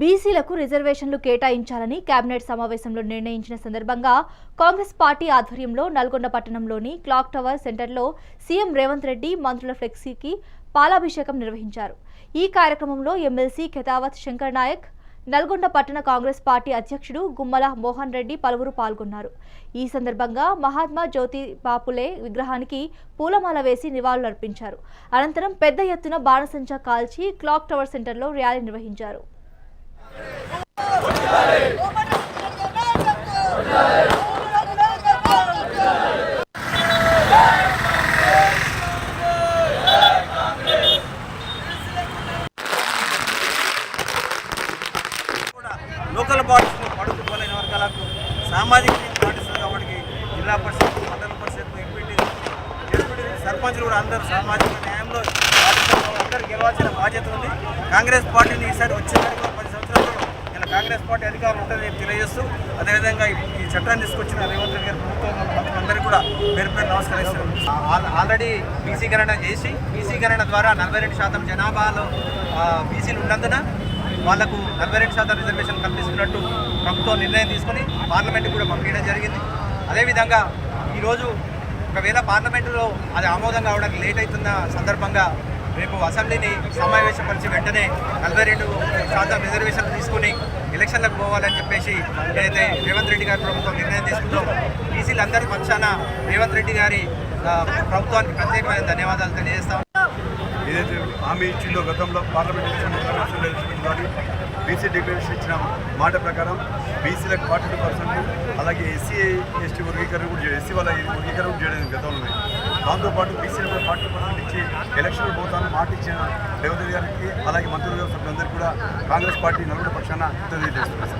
బీసీలకు రిజర్వేషన్లు కేటాయించాలని కేబినెట్ సమావేశంలో నిర్ణయించిన సందర్భంగా కాంగ్రెస్ పార్టీ ఆధ్వర్యంలో నల్గొండ పట్టణంలోని క్లాక్ టవర్ సెంటర్లో సీఎం రేవంత్ రెడ్డి మంత్రుల ఫ్లెక్సీకి పాలాభిషేకం నిర్వహించారు. ఈ కార్యక్రమంలో ఎమ్మెల్సీ ఖెతావత్ శంకర్ నాయక్ నల్గొండ పట్టణ కాంగ్రెస్ పార్టీ అధ్యక్షుడు గుమ్మల మోహన్ రెడ్డి పలువురు పాల్గొన్నారు. ఈ సందర్భంగా మహాత్మా జ్యోతి బాపులే విగ్రహానికి పూలమాల వేసి నివాళులర్పించారు. అనంతరం పెద్ద ఎత్తున బాణసంచా కాల్చి క్లాక్ టవర్ సెంటర్లో ర్యాలీ నిర్వహించారు. లోకల్ బాడీస్ పడుతు వర్గాలకు సామాజిక పాటిస్తుంది కాబట్టి జిల్లా పరిషత్ మండల పరిషత్ ఎంపీటీ ఎంపీటీ సర్పంచ్లు కూడా అందరూ సామాజిక న్యాయంలో అందరూ గెలవాల్సిన బాధ్యత ఉంది. కాంగ్రెస్ పార్టీని ఈసారి వచ్చేసరికి కాంగ్రెస్ పార్టీ అధికారం ఉంటుందని చెప్పి తెలియజేస్తూ అదేవిధంగా ఈ- చట్టాన్ని తీసుకొచ్చిన రేవంత్ రెడ్డి గారి ప్రభుత్వం అందరికీ కూడా పేరు పేరు నమస్కరిస్తారు ఆల్రెడీ బీసీ గణన చేసి బీసీ గణన ద్వారా నలభై రెండు శాతం జనాభాలో బీసీలు ఉన్నందున వాళ్ళకు నలభై రెండు శాతం రిజర్వేషన్ కల్పిస్తున్నట్టు ప్రభుత్వం నిర్ణయం తీసుకొని పార్లమెంట్కి కూడా పంపించడం జరిగింది. అదేవిధంగా ఈరోజు ఒకవేళ పార్లమెంటులో అది ఆమోదం కావడానికి లేట్ అవుతున్న సందర్భంగా రేపు అసెంబ్లీని సమావేశపరిచి వెంటనే నలభై రెండు శాతం రిజర్వేషన్ తీసుకుని ఎలక్షన్లకు పోవాలని చెప్పేసి ఏదైతే రేవంత్ రెడ్డి గారి ప్రభుత్వం నిర్ణయం తీసుకుందో బీసీలందరి పక్షాన రేవంత్ రెడ్డి గారి ప్రభుత్వానికి ప్రత్యేకమైన ధన్యవాదాలు తెలియజేస్తాం ఏదైతే హామీ ఇచ్చిందో గతంలో పార్లమెంట్ ఎలక్షన్ కానీ బీసీ డిక్లరేషన్ ఇచ్చిన మాట ప్రకారం బీసీలకు ఫార్టీ పర్సెంట్ అలాగే ఎస్సీ ఎస్టీ వర్గీకరణ కూడా చేయడం ఎస్సీ వాళ్ళ వర్గీకరణ కూడా చేయడం గతంలో దాంతోపాటు బీసీలకు కూడా ఫార్టీ పర్సెంట్ ఇచ్చి ఎలక్షన్ పోతాను మాట ఇచ్చిన రేవంత్ గారికి అలాగే మంత్రులు సభ్యులందరికీ కూడా కాంగ్రెస్ పార్టీ నలుగురు పక్షాన తెలియజేస్తున్నారు